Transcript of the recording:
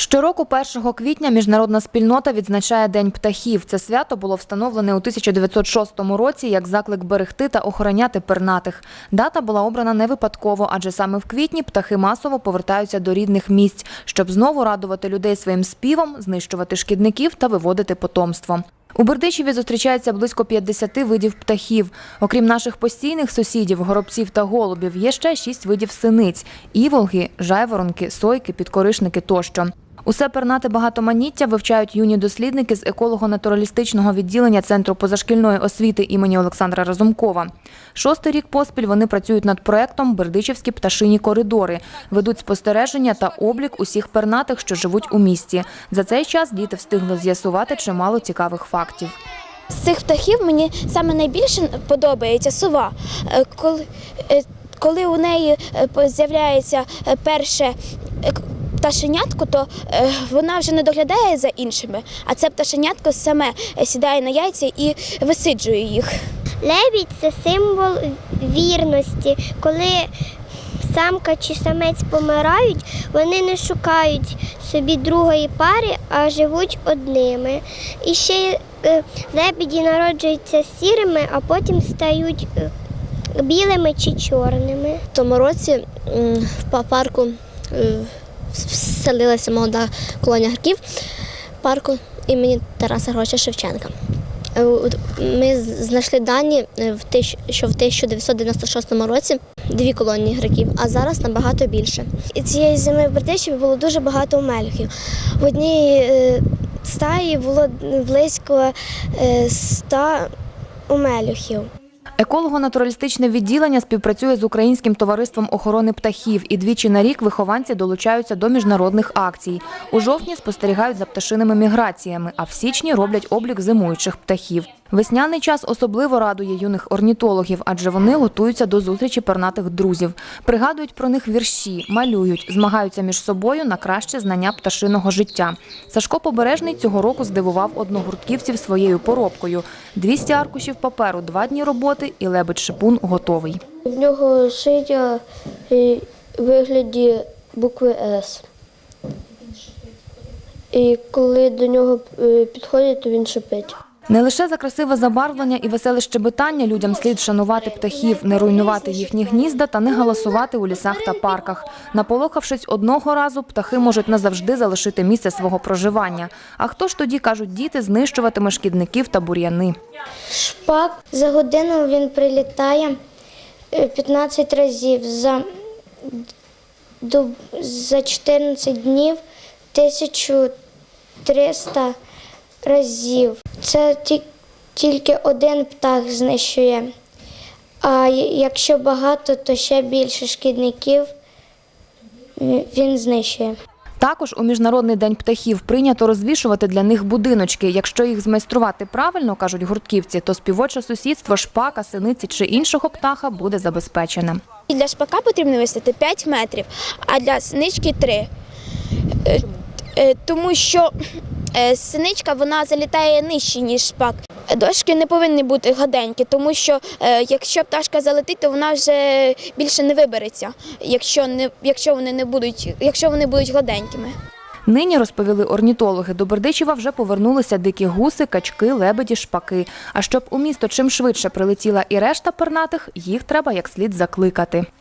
Щороку 1 квітня міжнародна спільнота відзначає День птахів. Це свято було встановлене у 1906 році як заклик берегти та охороняти пернатих. Дата була обрана не випадково, адже саме в квітні птахи масово повертаються до рідних місць, щоб знову радувати людей своїм співом, знищувати шкідників та виводити потомство. У Бердичеві зустрічається близько 50 видів птахів. Окрім наших постійних сусідів, горобців та голубів, є ще шість видів синиць – іволги, жайворонки, сойки, підкоришники тощо. Усе пернате багатоманіття вивчають юні дослідники з еколого-натуралістичного відділення Центру позашкільної освіти імені Олександра Разумкова. Шостий рік поспіль вони працюють над проектом Бердичівські пташині коридори, ведуть спостереження та облік усіх пернатих, що живуть у місті. За цей час діти встигли з'ясувати чимало цікавих фактів. З цих птахів мені саме найбільше подобається сова. Е, Коли, е, коли у неї е, з'являється перше пташенятко, то е, вона вже не доглядає за іншими, а це пташенятко саме е, сідає на яйця і висиджує їх. Лебідь це символ вірності. Коли самка чи самець помирають, вони не шукають собі другої пари, а живуть одними. І ще е, лебіді народжуються сірими, а потім стають білими чи чорними. В тому році в парку вселилася молода колонія граків парку імені Тараса Григоровича Шевченка. Е, Ми знайшли дані, е, що в 1996 році дві колонії граків, а зараз набагато більше. І цієї зими в Бердичеві було дуже багато мельхів. В одній е, стаї було близько е, ста умелюхів. Еколого-натуралістичне відділення співпрацює з Українським товариством охорони птахів і двічі на рік вихованці долучаються до міжнародних акцій. У жовтні спостерігають за пташиними міграціями, а в січні роблять облік зимуючих птахів. Весняний час особливо радує юних орнітологів, адже вони готуються до зустрічі пернатих друзів. Пригадують про них вірші, малюють, змагаються між собою на краще знання пташиного життя. Сашко Побережний цього року здивував одногуртківців своєю поробкою. 200 аркушів паперу, два дні роботи і лебедь шипун готовий. В нього шия в вигляді букви С. І коли до нього е, підходять, то він шипить. Не лише за красиве забарвлення і веселе щебетання людям слід шанувати птахів, не руйнувати їхні гнізда та не галасувати у лісах та парках. Наполохавшись одного разу, птахи можуть назавжди залишити місце свого проживання. А хто ж тоді, кажуть діти, знищуватиме шкідників та бур'яни? Шпак за годину він прилітає е, 15 разів. За, за 14 днів 1300 разів. Це ті- тільки один птах знищує. А якщо багато, то ще більше шкідників він знищує. Також у Міжнародний день птахів прийнято розвішувати для них будиночки. Якщо їх змайструвати правильно, кажуть гуртківці, то співоче сусідство шпака, синиці чи іншого птаха буде забезпечене. І для шпака потрібно висити 5 метрів, а для синички 3. Е, е, Тому що синичка вона залітає нижче, ніж шпак. Дошки не повинні бути гладенькі, тому що е, якщо пташка залетить, то вона вже більше не вибереться, якщо не якщо вони не будуть, якщо вони будуть гладенькими. Нині розповіли орнітологи. До Бердичева вже повернулися дикі гуси, качки, лебеді, шпаки. А щоб у місто чим швидше прилетіла і решта пернатих, їх треба як слід закликати. За